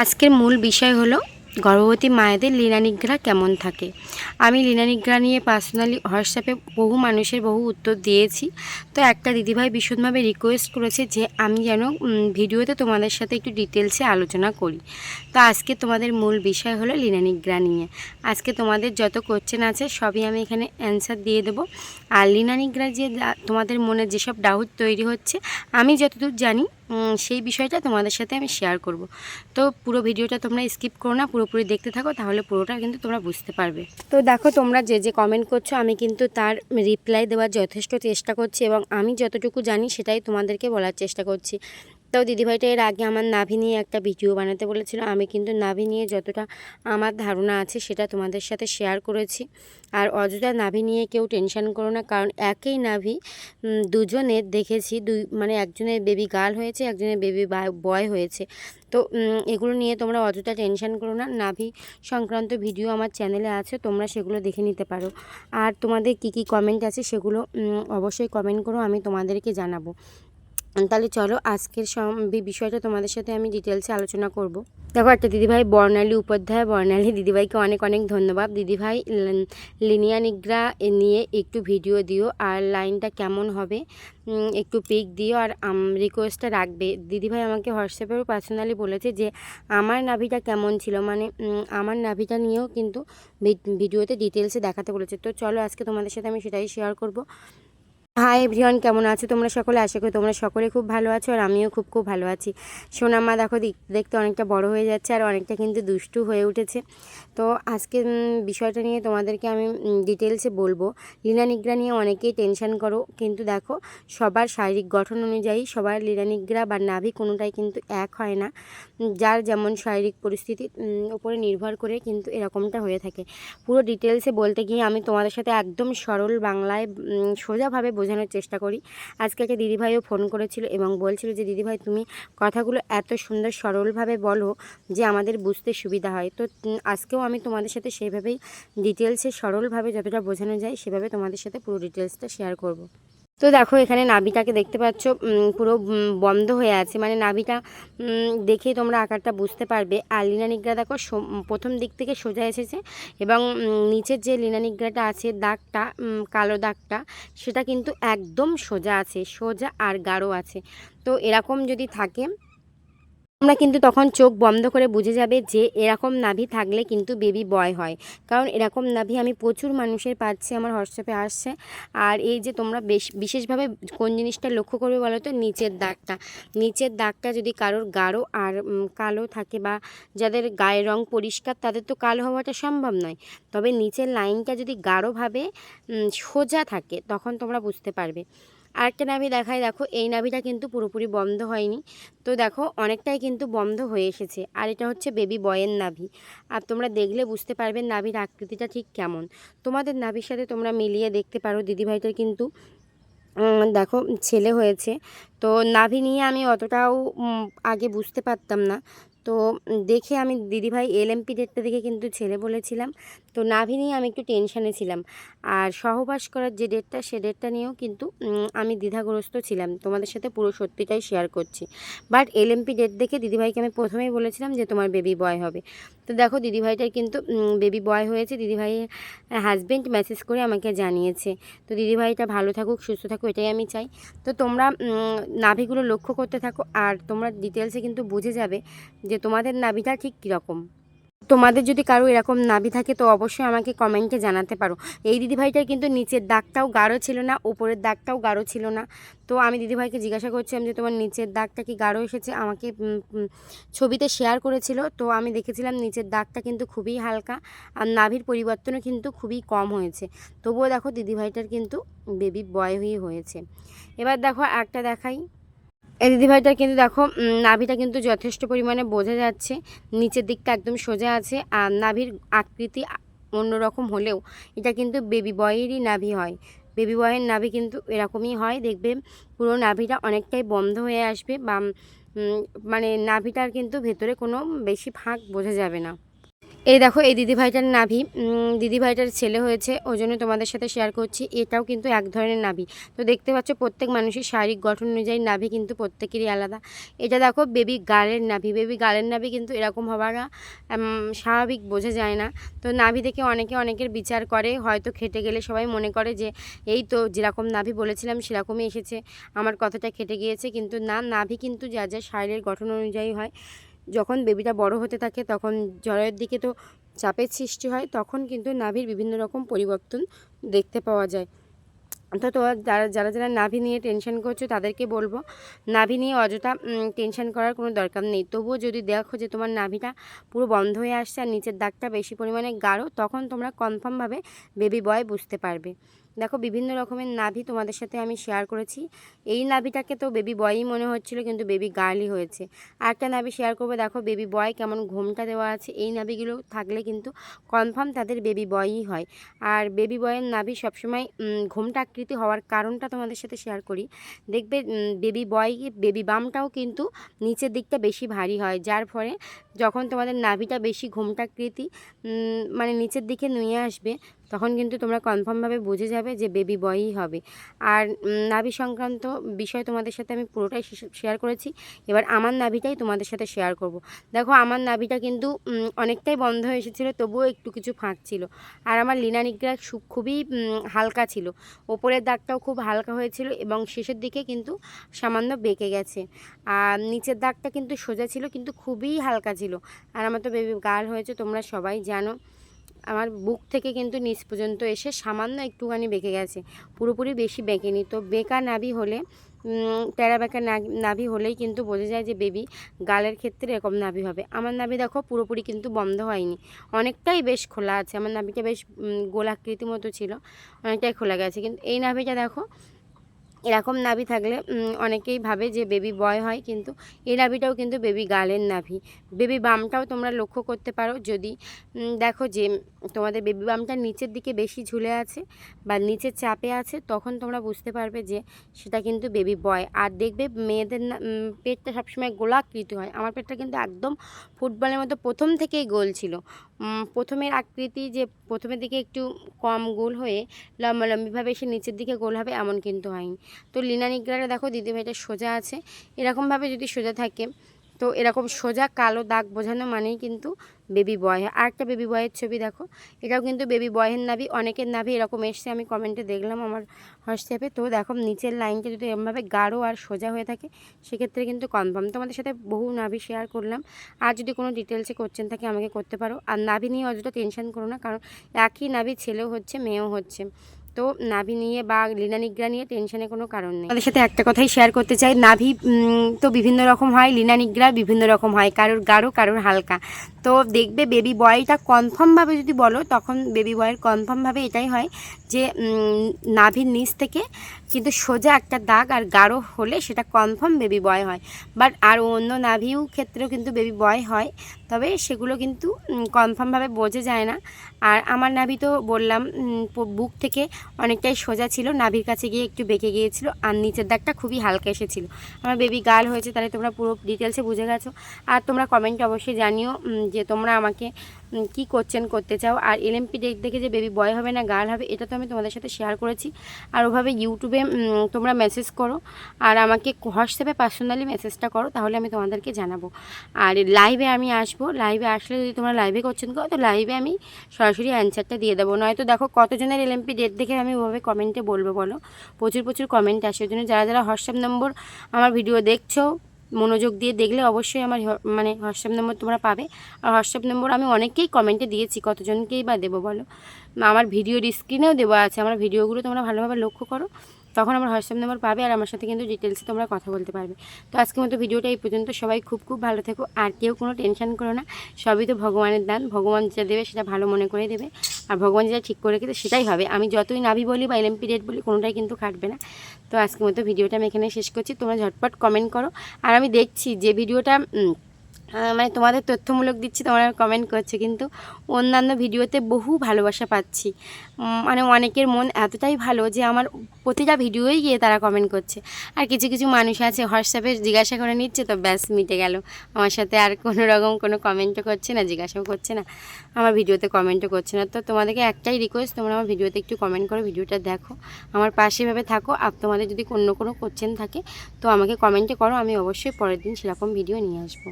আজকের মূল বিষয় হলো, গর্ভবতী মায়েদের লীনা নিগ্রা কেমন থাকে? আমি লীনা নিগ্রা নিয়ে পার্সোনালি হোয়াটসঅ্যাপে বহু মানুষের বহু উত্তর দিয়েছি। তো একটা দিদিভাই ভীষণভাবে রিকোয়েস্ট করেছে যে, আমি যেন ভিডিওতে তোমাদের সাথে একটু ডিটেলসে আলোচনা করি। তো আজকে তোমাদের মূল বিষয় হলো লীনা নিগ্রা নিয়ে। আজকে তোমাদের যত কোশ্চেন আছে, সবই আমি এখানে অ্যান্সার দিয়ে দেবো। আর লীনা নিগ্রা যে, তোমাদের মনে যেসব ডাউট তৈরি হচ্ছে, আমি যতদূর জানি সেই বিষয়টা তোমাদের সাথে আমি শেয়ার করব। তো পুরো ভিডিওটা তোমরা স্কিপ করো না, পুরোপুরি দেখতে থাকো, তাহলে পুরোটা কিন্তু তোমরা বুঝতে পারবে। তো দেখো তোমরা যে যে কমেন্ট করছ, আমি কিন্তু তার রিপ্লাই দেওয়ার যথেষ্ট চেষ্টা করছি এবং আমি যতটুকু জানি সেটাই তোমাদেরকে বলার চেষ্টা করছি। তো দিদিভাইটা এর আগে আমার নাভি নিয়ে একটা ভিডিও বানাতে বলেছিল। আমি কিন্তু নাভি নিয়ে যতটা আমার ধারণা আছে সেটা তোমাদের সাথে শেয়ার করেছি। আর অযথা নাভি নিয়ে কেউ টেনশন করো না, কারণ একই নাভি দুজনের দেখেছি, দুই মানে একজনের বেবি গার্ল হয়েছে, একজনের বেবি বয় হয়েছে। তো এগুলো নিয়ে তোমরা অযথা টেনশান করো না। নাভি সংক্রান্ত ভিডিও আমার চ্যানেলে আছে, তোমরা সেগুলো দেখে নিতে পারো। আর তোমাদের কি কি কমেন্ট আছে সেগুলো অবশ্যই কমেন্ট করো, আমি তোমাদেরকে জানাব। তাহলে চলো আজকের বিষয়টা তোমাদের সাথে আমি ডিটেলসে আলোচনা করব। দেখো একটা দিদিভাই বর্ণালী উপাধ্যায়, বর্ণালী দিদিভাইকে অনেক অনেক ধন্যবাদ। দিদিভাই লিনিয়া নিগ্রা নিয়ে একটু ভিডিও দিও আর লাইনটা কেমন হবে একটু পিক দিও আর রিকোয়েস্টটা রাখবে। দিদিভাই আমাকে হোয়াটসঅ্যাপেও পার্সোনালি বলেছে যে, আমার নাভিটা কেমন ছিল? মানে আমার নাভিটা নিয়েও কিন্তু ভিডিওতে ডিটেলসে দেখাতে বলেছে। তো চলো আজকে তোমাদের সাথে আমি সেটাই শেয়ার করব। হাই এভরিওয়ান কেমন আছো? তোমরা সকলে? আশা করি তোমরা সকলে খুব ভালো আছো আর আমিও খুব খুব ভালো আছি। সোনামা দেখো দেখতে অনেকটা বড় হয়ে যাচ্ছে আর অনেকটা কিন্তু দুষ্টু হয়ে উঠেছে। তো আজকে বিষয়টা নিয়ে তোমাদেরকে আমি ডিটেলসে বলব। লীনা নিগ্রা নিয়ে অনেকেই টেনশন করো কিন্তু দেখো সবার শারীরিক গঠন অনুযায়ী সবার লীনা নিগ্রা বা নাভি কোনোটাই কিন্তু এক হয় না। যার যেমন শারীরিক পরিস্থিতির উম, উপরে নির্ভর করে কিন্তু এরকমটা হয়ে থাকে। পুরো ডিটেলসে বলতে গিয়ে আমি তোমাদের সাথে একদম সরল বাংলায় সোজাভাবে বোঝানোর চেষ্টা করি। আজকে একটা দিদিভাইও ফোন করেছিল এবং বলছিল যে, দিদিভাই, তুমি কথাগুলো এত সুন্দর সরলভাবে বলো যে, আমাদের বুঝতে সুবিধা হয়। তো আজকেও আমি তোমাদের সাথে সেইভাবেই ডিটেলসে সরলভাবে যতটা বোঝানো যায়, সেভাবে তোমাদের সাথে পুরো ডিটেলসটা শেয়ার করব। তো দেখো, এখানে নাভিটাকে দেখতে পাচ্ছ পুরো বন্ধ হয়ে আছে। মানে নাভিটা দেখে তোমরা আকারটা বুঝতে পারবে। আর লিনানিগ্রা দেখো প্রথম দিক থেকে সোজা এসেছে এবং নিচের যে লিনানিগ্রাটা আছে, দাগটা কালো দাগটা, সেটা কিন্তু একদম সোজা আছে, সোজা আর গাঢ় আছে। তো এরকম যদি থাকে তোমরা কিন্তু তখন চোখ বন্ধ করে বুঝে যাবে যে এরকম নাভি থাকলে কিন্তু বেবি বয় হয়। কারণ এরকম নাভি আমি প্রচুর মানুষের পাচ্ছি, আমার হোয়াটসঅ্যাপে আসছে। আর এই যে তোমরা বেশ, বিশেষভাবে কোন জিনিসটা লক্ষ্য করবে বলো তো? নিচের দাগটা। নিচের দাগটা যদি কারোর গাঢ় আর কালো থাকে বা যাদের গায়ের রং পরিষ্কার, তাদের তো কালো হওয়াটা সম্ভব নয়। তবে নিচের লাইনটা যদি গাঢ়ভাবে সোজা থাকে, তখন তোমরা বুঝতে পারবে। আরেকটা নাভি দেখায় দেখো, এই নাভিটা কিন্তু পুরোপুরি বন্ধ হয়নি। তো দেখো, অনেকটাই কিন্তু বন্ধ হয়ে এসেছে। আর এটা হচ্ছে বেবি বয়ের নাভি। আর তোমরা দেখলে বুঝতে পারবে নাভির আকৃতিটা ঠিক কেমন। তোমাদের নাভির সাথে তোমরা মিলিয়ে দেখতে পারো, দিদিভাইটার কিন্তু দেখো, ছেলে হয়েছে। তো নাভি নিয়ে আমি অতটাও আগে বুঝতে পারতাম না। তো দেখে আমি দিদিভাই এল এলএমপি ডেটটা দেখে কিন্তু ছেলে বলেছিলাম। তো নাভি নিয়ে আমি একটু টেনশানে ছিলাম। আর সহবাস করার যে ডেটটা সে ডেটটা নিয়েও কিন্তু আমি দ্বিধাগ্রস্ত ছিলাম। তোমাদের সাথে পুরো সত্যিটাই শেয়ার করছি। বাট এলএমপি ডেট দেখে দিদিভাইকে আমি প্রথমেই বলেছিলাম যে তোমার বেবি বয় হবে। তো দেখো, দিদিভাইটার কিন্তু বেবি বয় হয়েছে। দিদিভাইয়ের হাজব্যান্ড মেসেজ করে আমাকে জানিয়েছে। তো দিদিভাইটা ভালো থাকুক, সুস্থ থাকুক, এটাই আমি চাই। তো তোমরা নাভিগুলো লক্ষ্য করতে থাকো। আর তোমরা ডিটেলসে কিন্তু বুঝে যাবে যে তোমাদের নাভিটা ঠিক কীরকম। তোমাদের যদি কারও এরকম নাভি থাকে, তো অবশ্যই আমাকে কমেন্টে জানাতে পারো। এই দিদিভাইটার কিন্তু নিচের দাগটাও গাঢ় ছিল না, উপরের দাগটাও গাঢ় ছিল না। তো আমি দিদিভাইকে জিজ্ঞাসা করছিলাম যে, তোমার নিচের দাগটা কি গাঢ় এসেছে? আমাকে ছবিতে শেয়ার করেছিল। তো আমি দেখেছিলাম নিচের দাগটা কিন্তু খুবই হালকা, আর নাভির পরিবর্তনও কিন্তু খুবই কম হয়েছে। তবুও দেখো দিদিভাইটার কিন্তু বেবি বয় হয়ে হয়েছে। এবার দেখো একটা দেখাই। এই দিদিভাইটার কিন্তু দেখো নাভিটা কিন্তু যথেষ্ট পরিমাণে বোঝা যাচ্ছে। নিচের দিকটা একদম সোজা আছে, আর নাভির আকৃতি অন্যরকম হলেও এটা কিন্তু বেবি বয়েরই নাভি হয়। বেবি বয়ের নাভি কিন্তু এরকমই হয়, দেখবে পুরো নাভিটা অনেকটাই বন্ধ হয়ে আসবে বা মানে নাভিটার কিন্তু ভেতরে কোনো বেশি ফাঁক বোঝা যাবে না। এই দেখো এই দিদিভাইটার নাভি। দিদিভাইটার ছেলে হয়েছে ওই জন্য তোমাদের সাথে শেয়ার করছি। এটাও কিন্তু এক ধরনের নাভি। তো দেখতে পাচ্ছ প্রত্যেক মানুষের শারীরিক গঠন অনুযায়ী নাভি কিন্তু প্রত্যেকেরই আলাদা। এটা দেখো বেবি গালের নাভি। বেবি গালের নাভি কিন্তু এরকম হওয়াটা উম, স্বাভাবিক বোঝা যায় না। তো নাভি থেকে অনেকে অনেকের বিচার করে হয়তো খেটে গেলে সবাই মনে করে যে এই তো যেরকম নাভি বলেছিলাম সেরকমই এসেছে। আমার কথাটা খেটে গিয়েছে। কিন্তু না নাভি কিন্তু যা যা শারীরের গঠন অনুযায়ী হয় যখন বেবিটা বড় হতে থাকে তখন জলের দিকে তো চাপের সৃষ্টি হয়, তখন কিন্তু নাভির বিভিন্ন রকম পরিবর্তন দেখতে পাওয়া যায়। তো তো যারা যারা যারা নাভি নিয়ে টেনশন করছ তাদেরকে বলব, নাভি নিয়ে অযথা টেনশন করার কোনো দরকার নেই। তবুও যদি দেখো যে তোমার নাভিটা পুরো বন্ধ হয়ে আসছে আর নিচের দাগটা বেশি পরিমাণে গাঢ়, তখন তোমরা কনফার্মভাবে বেবি বয় বুঝতে পারবে। দেখো, বিভিন্ন রকমের নাভি তোমাদের সাথে আমি শেয়ার করেছি। এই নাভিটাকে তো বেবি বয়ই মনে হচ্ছিল, কিন্তু বেবি গার্লই হয়েছে। আর একটা নাভি শেয়ার করব, দেখো বেবি বয় কেমন ঘুমটা দেওয়া আছে। এই নাভিগুলো থাকলে কিন্তু কনফার্ম তাদের বেবি বয়ই হয়। আর বেবি বয়ের নাভি সবসময় ঘুমটা আকৃতি হওয়ার কারণটা তোমাদের সাথে শেয়ার করি। দেখবে বেবি বয় বেবি বামটাও কিন্তু নিচের দিকটা বেশি ভারী হয়। যার ফলে যখন তোমাদের নাভিটা বেশি ঘুমটাকৃতি মানে নিচের দিকে নুয়ে আসবে তখন কিন্তু তোমরা কনফার্মভাবে বুঝে যাবে যে বেবি বয়ই হবে। আর নাভি সংক্রান্ত বিষয় তোমাদের সাথে আমি পুরোটাই শেয়ার করেছি। এবার আমার নাভিটাই তোমাদের সাথে শেয়ার করব। দেখো, আমার নাভিটা কিন্তু অনেকটাই বন্ধ হয়ে এসেছিল, তবুও একটু কিছু ফাঁক ছিল। আর আমার লিনা নিগ্রা সু- খুবই হালকা ছিল। ওপরের দাগটাও খুব হালকা হয়েছিল এবং শেষের দিকে কিন্তু সামান্য বেঁকে গেছে। আর নিচের দাগটা কিন্তু সোজা ছিল, কিন্তু খুবই হালকা ছিল। আর আমার তো বেবি গার্ল হয়েছে, তোমরা সবাই জানো। আমার বুক থেকে কিন্তু নিচ পর্যন্ত এসে সামান্য একটুখানি বেঁকে গেছে। পুরোপুরি বেশি বেঁকেনি। তো বেকা নাভি হলে প্যারা বেঁকা নাভি হলেই কিন্তু বোঝা যায় যে বেবি গালের ক্ষেত্রে এরকম নাভি হবে। আমার নাভি দেখো পুরোপুরি কিন্তু বন্ধ হয়নি। অনেকটাই বেশ খোলা আছে। আমার নাভিটা বেশ গোলাকৃতি মতো ছিল। অনেকটাই খোলা গেছে। কিন্তু এই নাভিটা দেখো এরকম নাভি থাকলে অনেকেই ভাবে যে বেবি বয় হয়, কিন্তু এই নাভিটাও কিন্তু বেবি গালের নাভি। বেবি বামটাও তোমরা লক্ষ্য করতে পারো, যদি দেখো যে তোমাদের বেবি বামটা নিচের দিকে বেশি ঝুলে আছে বা নিচের চাপে আছে, তখন তোমরা বুঝতে পারবে যে সেটা কিন্তু বেবি বয় আর দেখবে মেয়েদের পেটটা সবসময় গোলাকৃতি হয়। আমার পেটটা কিন্তু একদম ফুটবলের মতো প্রথম থেকেই গোল ছিল। প্রথমের আকৃতি যে প্রথমের দিকে একটু কম গোল হয়ে লম্বালম্বিভাবে এসে নিচের দিকে গোল হবে, এমন কিন্তু হয়নি। তো লিনা নিগ্রাটা দেখো দিদিভাইটা সোজা আছে। এরকমভাবে যদি সোজা থাকে, তো এরকম সোজা কালো দাগ বোঝানো মানেই কিন্তু বেবি বয় হয় আরেকটা বেবি বয়ের ছবি দেখো, এটাও কিন্তু বেবি বয়ের নাভি, অনেকের নাভি এরকম এসছে, আমি কমেন্টে দেখলাম আমার হোয়াটসঅ্যাপে। তো দেখো নিচের লাইনটা যদি এরমভাবে গাঢ় আর সোজা হয়ে থাকে, সেক্ষেত্রে কিন্তু কনফার্ম তোমাদের সাথে বহু নাভি শেয়ার করলাম। আর যদি কোনো ডিটেলসে করছেন থাকে, আমাকে করতে পারো। আর নাভি নিয়ে অযথা টেনশন করো না, কারণ একই নাভি ছেলেও হচ্ছে, মেয়েও হচ্ছে। তো নাভি নিয়ে বা লীনা নিগ্রা নিয়ে টেনশনে কোনো কারণ নেই। তাদের সাথে একটা কথাই শেয়ার করতে চাই। নাভি তো বিভিন্ন রকম হয়, লীনা নিগ্রা বিভিন্ন রকম হয়, কারোর গাঢ়, কারোর হালকা। তো দেখবে বেবি বয়টা কনফার্মভাবে যদি বলো, তখন বেবি বয়ের কনফার্মভাবে এটাই হয় যে নাভির নিচ থেকে কিন্তু সোজা একটা দাগ আর গাঢ় হলে সেটা কনফার্ম বেবি বয় হয়। বাট আর অন্য নাভিও ক্ষেত্রেও কিন্তু বেবি বয় হয়। তবে সেগুলো কিন্তু কনফার্মভাবে বোঝা যায় না। আর আমার নাভি তো বললাম বুক থেকে অনেকটাই সোজা ছিল। নাভির কাছে গিয়ে একটু বেঁকে গিয়েছিল আর নিচের দাগটা খুবই হালকা এসেছিল। আমার বেবি গাল হয়েছে, তাহলে তোমরা পুরো ডিটেলসে বুঝে গেছো। আর তোমরা কমেন্টে অবশ্যই জানিও যে তোমরা আমাকে কি করছেন, করতে চাও? আর এলএমপি ডেট দেখে যে বেবি বয় হবে না গার্ল হবে, এটা তো আমি তোমাদের সাথে শেয়ার করেছি। আর ওভাবে ইউটিউবে তোমরা মেসেজ করো। আর আমাকে হোয়াটসঅ্যাপে পার্সোনালি মেসেজটা করো, তাহলে আমি তোমাদেরকে জানাব। আর লাইভে আমি আসব। লাইভে আসলে যদি তোমরা লাইভে করছেন করো তো লাইভে আমি সরাসরি অ্যান্সারটা দিয়ে দেবো। নয়তো দেখো কতজনের এলএমপি ডেট দেখে আমি ওভাবে কমেন্টে বলব বলো। প্রচুর প্রচুর কমেন্ট আসে। ওই জন্য যারা যারা হোয়াটসঅ্যাপ নম্বর আমার ভিডিও দেখছ মনোযোগ দিয়ে দেখলে অবশ্যই আমার মানে হোয়াটসঅ্যাপ নম্বর তোমরা পাবে। আর হোয়াটসঅ্যাপ নম্বর আমি অনেককেই কমেন্টে দিয়েছি, কতজনকেই বা দেবো বলো? আমার ভিডিওর স্ক্রিনেও দেওয়া আছে, আমার ভিডিওগুলো তোমরা ভালোভাবে লক্ষ্য করো। তখন আমার হোয়াটসঅ্যাপ নম্বর পাবে আর আমার সাথে কিন্তু ডিটেলসে তোমরা কথা বলতে পারবে। তো আজকের মতো ভিডিওটা এই পর্যন্ত। সবাই খুব খুব ভালো থেকো। আর কেউ কোনো টেনশন করো না। সবই তো ভগবানের দান। ভগবান যেটা দেবে সেটা ভালো মনে করে দেবে। আর ভগবান যেটা ঠিক করে রেখেছে সেটাই হবে। আমি যতই নাভি বলি বা এলএমপি ডেট বলি কোনোটাই কিন্তু খাটবে না। তো আজকের মতো ভিডিওটা আমি এখানে শেষ করছি। তোমরা ঝটপট কমেন্ট করো। আর আমি দেখছি যে ভিডিওটা মানে তোমাদের তথ্যমূলক দিচ্ছি, তোমরা কমেন্ট করছে, কিন্তু অন্যান্য ভিডিওতে বহু ভালোবাসা পাচ্ছি। মানে অনেকের মন এতটাই ভালো যে আমার প্রতিটা ভিডিওই গিয়ে তারা কমেন্ট করছে। আর কিছু কিছু মানুষ আছে হোয়াটসঅ্যাপে জিজ্ঞাসা করে নিচ্ছে, তো ব্যাস, মিটে গেল। আমার সাথে আর কোনো রকম কোনো কমেন্টও করছে না, জিজ্ঞাসাও করছে না, আমার ভিডিওতে কমেন্টও করছে না। তো তোমাদেরকে একটাই রিকোয়েস্ট তোমরা আমার ভিডিওতে একটু কমেন্ট করো, ভিডিওটা দেখো, আমার পাশে ভাবে থাকো। আর তোমাদের যদি অন্য কোনো কোশ্চেন থাকে, তো আমাকে কমেন্টে করো, আমি অবশ্যই পরের দিন সেরকম ভিডিও নিয়ে আসব।